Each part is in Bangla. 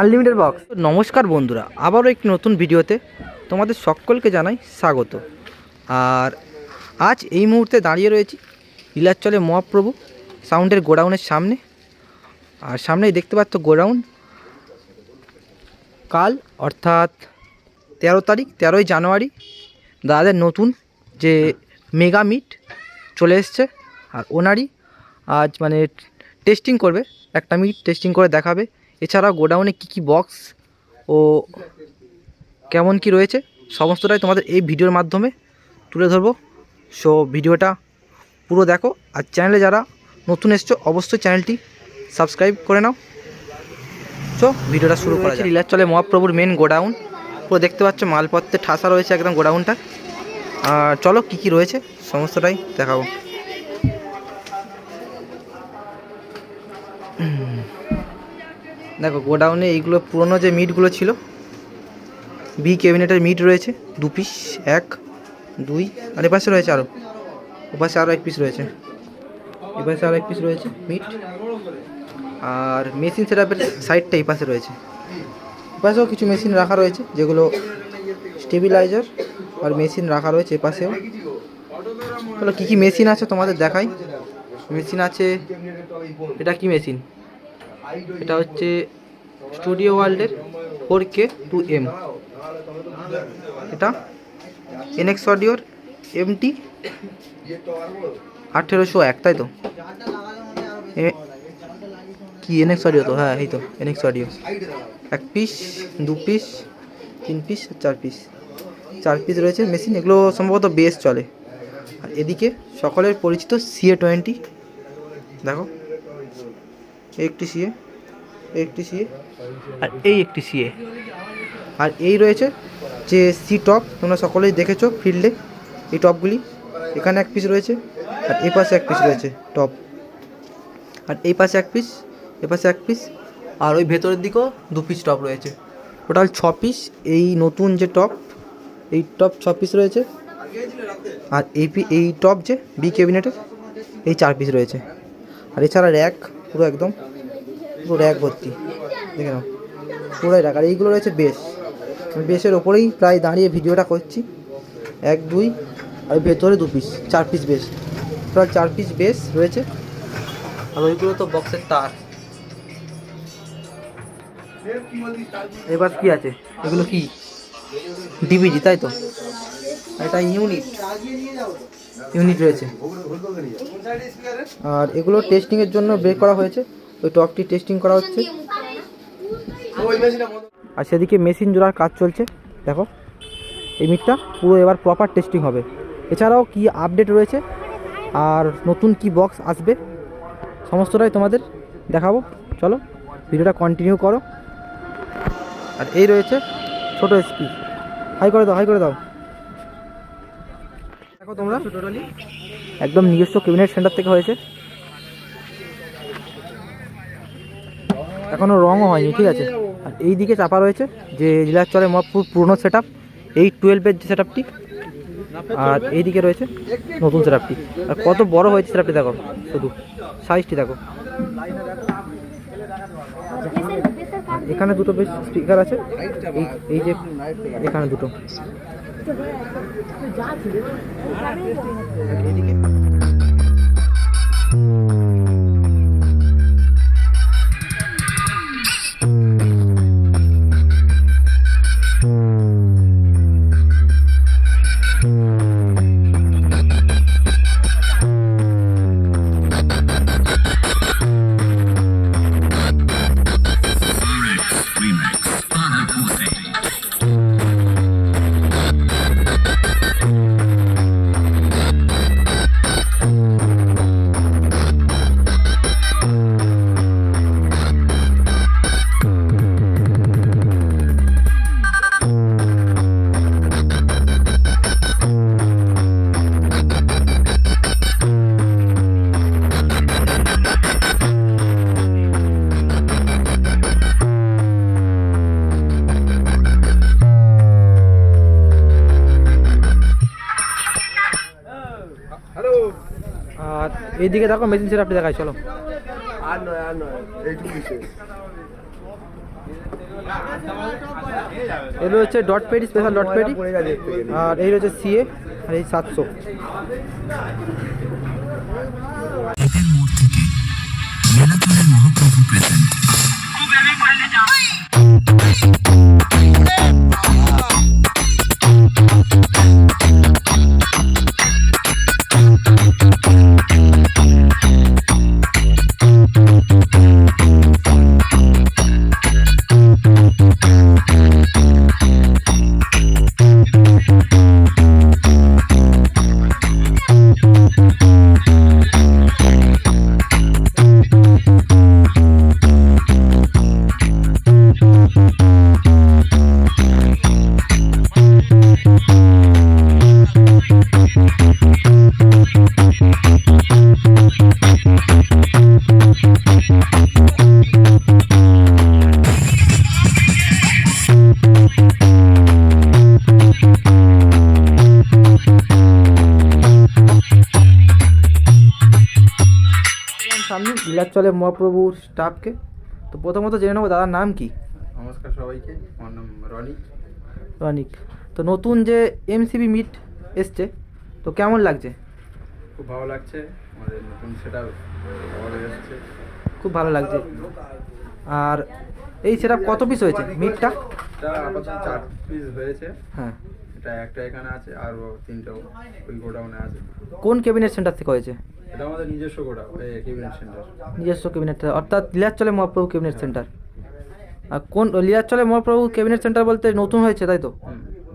আনলিমিটেড বক্স নমস্কার বন্ধুরা, আবারও একটি নতুন ভিডিওতে তোমাদের সকলকে জানাই স্বাগত। আর আজ এই মুহূর্তে দাঁড়িয়ে রয়েছি লীলাচলে মহাপ্রভু সাউন্ডের গোডাউনের সামনে। আর সামনেই দেখতে পাচ্ছ গোডাউন। কাল অর্থাৎ তেরো তারিখ, তেরোই জানুয়ারি, দাদাদের নতুন যে মেগা মিট চলে এসছে, আর ওনারই আজ মানে টেস্টিং করবে, একটা মিট টেস্টিং করে দেখাবে। এছাড়াও গোডাউনে কী কী বক্স ও কেমন কি রয়েছে, সমস্তটাই তোমাদের এই ভিডিওর মাধ্যমে তুলে ধরবো। সো ভিডিওটা পুরো দেখো, আর চ্যানেলে যারা নতুন এসছো, অবশ্যই চ্যানেলটি সাবস্ক্রাইব করে নাও। সো ভিডিওটা শুরু করা চলে মহাপ্রভুর মেন গোডাউন পুরো দেখতে পাচ্ছ, মালপত্রে ঠাসা রয়েছে একদম গোডাউনটা। আর চলো, কী কী রয়েছে? সমস্তটাই দেখাবো। দেখো, গোডাউনে এইগুলো, পুরনো যে মিটগুলো ছিল বি ক্যাবিনেটের মিট রয়েছে, দু পিস এক, দুই, আর এপাশে রয়েছে আরও ওপাশে আরও এক পিস রয়েছে। এপাশে আরও এক পিস রয়েছে, মিট। আর মেশিন সেটআপের সাইডটা এই পাশে রয়েছে। এপাশেও কিছু মেশিন রাখা রয়েছে, যেগুলো স্টেবিলাইজার আর মেশিন রাখা রয়েছে এপাশেও তাহলে কী কী মেশিন আছে তোমাদের দেখাই? মেশিন আছে, এটা কি মেশিন? এটা হচ্ছে স্টুডিও ওয়ার্ল্ডের ফোর কে টু এম। এটা এনএক্স অডিওর এমটি আঠেরোশো এক, তাই তো? কি এনএক্স অডিও তো? হ্যাঁ এই তো এনএক্স অডিও এক পিস দু পিস তিন পিস আর চার পিস চার পিস রয়েছে মেশিন এগুলো সম্ভবত বেস চলে। আর এদিকে সকলের পরিচিত সিএ টোয়েন্টি দেখো একটি সিএ একটি সিএ আর এই একটি সিএ আর এই রয়েছে যে সি টপ তোমরা সকলেই দেখেছ ফিল্ডে এই টপগুলি এখানে এক পিস রয়েছে আর এই পাশে এক পিস রয়েছে টপ আর এই পাশে এক পিস এ পাশে এক পিস আর ওই ভেতরের দিকেও দু পিস টপ রয়েছে। টোটাল ছ পিস এই নতুন যে টপ এই টপ ছ পিস রয়েছে। আর এই পি, এই টপ যে বি ক্যাবিনেটের এই চার পিস রয়েছে। আর এছাড়া র্যাক পুরো একদম, পুরো র্যাক ভর্তি। দেখে নাও, পুরোই র্যাক আর এইগুলো রয়েছে বেশ আমি বেশের ওপরেই প্রায় দাঁড়িয়ে ভিডিওটা করছি। এক, দুই, আর ভেতরে দু পিস চার পিস বেশ টোটাল চার পিস বেশ রয়েছে। আর ওইগুলো তো বক্সের তার। এবার কি আছে? এগুলো কি? ডিবিজি, তাই তো? এটা ইউনিট। ইউনিট রয়েছে। আর এগুলো টেস্টিংয়ের জন্য বের করা হয়েছে। ওই টকটি টেস্টিং করা হচ্ছে। আর সেদিকে মেশিন জোড়ার কাজ চলছে। দেখো, এই মিটটা পুরো এবার প্রপার টেস্টিং হবে। এছাড়াও কি আপডেট রয়েছে? আর নতুন কি বক্স আসবে? সমস্তটাই তোমাদের দেখাবো। চলো, ভিডিওটা কন্টিনিউ করো। আর এই রয়েছে ছোট এসপি হাই করে দাও, হাই করে দাও। দেখো তোমরা, একদম নিজস্ব ক্যাবিনেট সেন্টার থেকে হয়েছে। এখনও রঙও হয়নি, ঠিক আছে। আর এই দিকে চাপা রয়েছে যে লীলাচলে মহাপুর পুরনো সেট আপ এই টুয়েলভের যে সেট আপটি আর এইদিকে রয়েছে নতুন সেট আপটি আর কত বড় হয়েছে সেট আপটি দেখো, শুধু সাইজটি দেখো। এখানে দুটো বেশ স্পিকার আছে। এই যে এখানে দুটো। এইদিকে দেখো মেশিন সেট আপনি দেখাই, চলো আর নয় আর নয় এইটুকু এগুলো হচ্ছে ডট পেডি স্পেশাল ডট পেডি। আর এই হচ্ছে সিএ আর এই সাতশো মহাপ্রভু প্রেজেন্ট নীলাচলে মহাপ্রভুর স্টাফকে তো প্রথমত জেনে নেব দাদার নাম কি? নমস্কার সবাইকে আমার নাম রনি রনিক। তো নতুন যে এমসিবি মিট এসছে তো কেমন লাগছে? খুব ভালো লাগছে আমাদের নতুন সেটা এসছে। খুব ভালো লাগছে। আর এই সেট কত পিস হয়েছে মিটটা আপাতত চার পিস হয়েছে। হ্যাঁ। এটা একটা এখানে আছে আর তিনটাও ওই গোডাউনে আছে। কোন ক্যাবিনেট সেন্টার থেকে হয়েছে? এটা আমাদের নিজস্ব গোডাউন এই কেবিনেট সেন্টার। নিজস্ব ক্যাবিনেট অর্থাৎ লীলাচলে মহাপ্রভু ক্যাবিনেট সেন্টার। আর কোন লীলাচলে মহাপ্রভু ক্যাবিনেট সেন্টার বলতে নতুন হয়েছে তাই তো?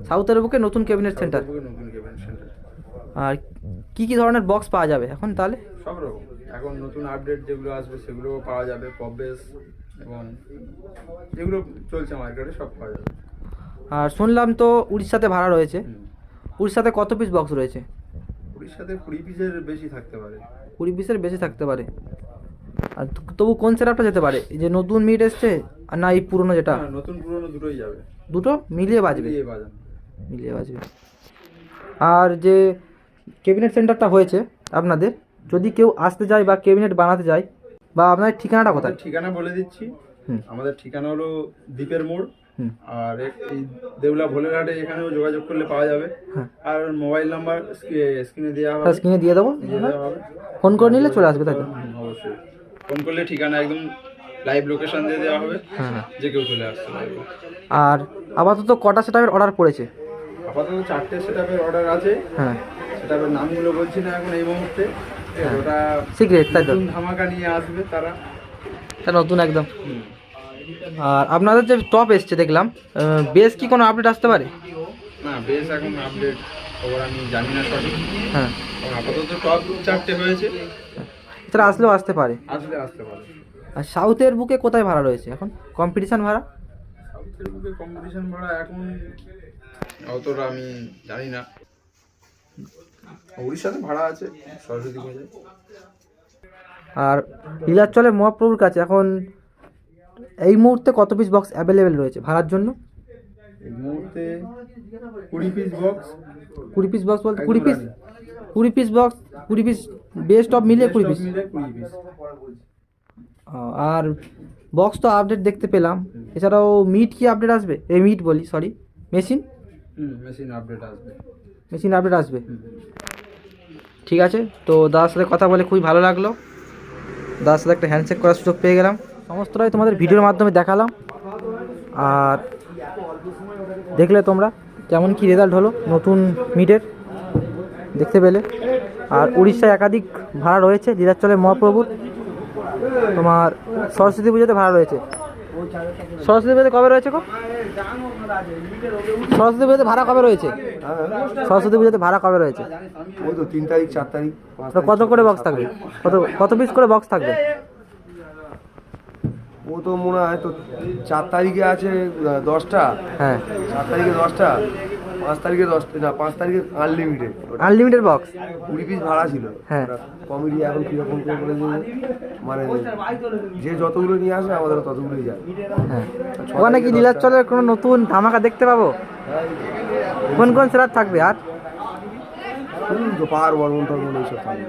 সাউথের বুকে নতুন ক্যাবিনেট সেন্টার। নতুন কেবিনেট সেন্টার। আর কি কি ধরনের বক্স পাওয়া যাবে এখন তাহলে? সব রকম। এখন নতুন আপডেট যেগুলো আসবে সেগুলোও পাওয়া যাবে পবেস এবং যেগুলো চলছে মার্কেটে সব পাওয়া যাবে। আর শুনলাম তো উড়িষ্যাতে ভাড়া রয়েছে। উড়িষ্যাতে কত পিস বক্স রয়েছে? উড়িষ্যাতে কুড়ি পিসের বেশি থাকতে পারে। কুড়ি পিসের বেশি থাকতে পারে। আর তবু কোন সেটআপটা যেতে পারে? এই যে নতুন মিট এসছে আর না এই পুরনো যেটা? হ্যাঁ, নতুন পুরনো দুটোই যাবে। দুটো? মিলিয়ে বাজবে? দিয়ে বাজান মিলিয়ে বাজবে। আর যে ক্যাবিনেট সেন্টারটা হয়েছে আপনাদের যদি কেউ আসতে যায় বা ক্যাবিনেট বানাতে যায় বা আপনার ঠিকানাটা কোথায়? আমাদের ঠিকানা বলে দিচ্ছি। হুম। আমাদের ঠিকানা হলো দ্বীপের মোড় আর এই দেউলা ভোলেরহাটে এখানেও যোগাযোগ করলে পাওয়া যাবে। হ্যাঁ। আর মোবাইল নাম্বার স্ক্রিনে দেওয়া হবে। তার স্ক্রিনে দিয়ে দেবো। হবে। ফোন করে নিলে চলে আসবে তাই হুম, অবশ্যই। ফোন করলে ঠিকানা একদম লাইভ লোকেশন দিয়ে দেওয়া হবে। হ্যাঁ হ্যাঁ। যে কেউ চলে আসতে পারবে। আর আপাতত কটা সেটআপের অর্ডার পড়েছে? আপাতত চারটে সেটআপের অর্ডার আছে। হ্যাঁ। সেটআপের নামগুলো বলছি না এখন এই মুহূর্তে। হ্যাঁ। ওটা সিক্রেট তাই তো? ধামাকা নিয়ে আসবে তারা। তা নতুন একদম। আর আপনাদের যে টপ এসছে দেখলাম বেশ কি কোনো আপডেট আসতে পারে? না বেশ এখন আপডেট খবর আমি জানি না সঠিক। হ্যাঁ। এখন আপাতত টপ চারটে হয়েছে এছাড়া আসলেও আসতে পারে। আসলে আসতে পারে। আর সাউথের বুকে কোথায় ভাড়া রয়েছে এখন? কম্পিটিশন ভাড়া? সাউথের বুকে কম্পিটিশন ভাড়া এখন অতটা আমি জানি না। উড়িষ্যাতে ভাড়া আছে সরস্বতী পুজোয় আর লীলাচলে মহাপ্রভুর কাছে এখন এই মুহূর্তে কত পিস বক্স অ্যাভেলেবেল রয়েছে ভাড়ার জন্য? এই মুহূর্তে কুড়ি পিস বক্স কুড়ি পিস বক্স বলতে কুড়ি পিস কুড়ি পিস বক্স কুড়ি পিস বেস্ট অফ মিলিয়ে কুড়ি পিস মিলে কুড়ি পিস আর বক্স তো আপডেট দেখতে পেলাম। এছাড়াও মিট কি আপডেট আসবে? এই মিট বলি সরি মেশিন মেশিন আপডেট আসবে। মেশিন আপডেট আসবে। ঠিক আছে তো দাদার সাথে কথা বলে খুবই ভালো লাগল। দাদার সাথে একটা হ্যান্ডশেক করার সুযোগ পেয়ে গেলাম। সমস্তটাই তোমাদের ভিডিওর মাধ্যমে দেখালাম। আর দেখলে তোমরা কেমন কি রেজাল্ট হলো নতুন মিটের দেখতে পেলে। আর উড়িষ্যায় একাধিক ভাড়া রয়েছে লীলাচলে মহাপ্রভুর। তোমার সরস্বতী পুজোতে ভাড়া রয়েছে। সরস্বতী পুজোতে কবে রয়েছে গো? সরস্বতী পুজোতে ভাড়া কবে রয়েছে? সরস্বতী পুজোতে ভাড়া কবে রয়েছে? ওই তো তিন তারিখ চার তারিখ কত করে বক্স থাকবে? কত কত পিস করে বক্স থাকবে? ও তো মনে হয় তো চার তারিখে আছে দশটা? হ্যাঁ। চার তারিখে দশটা? পাঁচ তারিখে দশটা না পাঁচ তারিখে আনলিমিটেড আনলিমিটেড বক্স কুড়ি পিস ভাড়া ছিল। হ্যাঁ। কমেডি এখন কীরকম করে বলেছে মানে যে যতগুলো নিয়ে আসবে আমাদের ততগুলোই যায়। হ্যাঁ। ওখানে কি নীলাচলের কোনো নতুন ধামাকা দেখতে পাবো? কোন কোন সেরার থাকবে আর? পাহাড় বর্মন টর্মন এইসব থাকবে।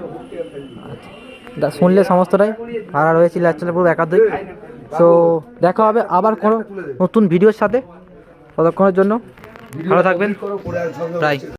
দা শুনলে সমস্তটাই। ভাড়া রয়েছে ল্যাচেলে পুরো একাধিক। সো দেখা হবে আবার কোনো নতুন ভিডিওর সাথে ততক্ষণের জন্য। ভালো থাকবেন। প্রায়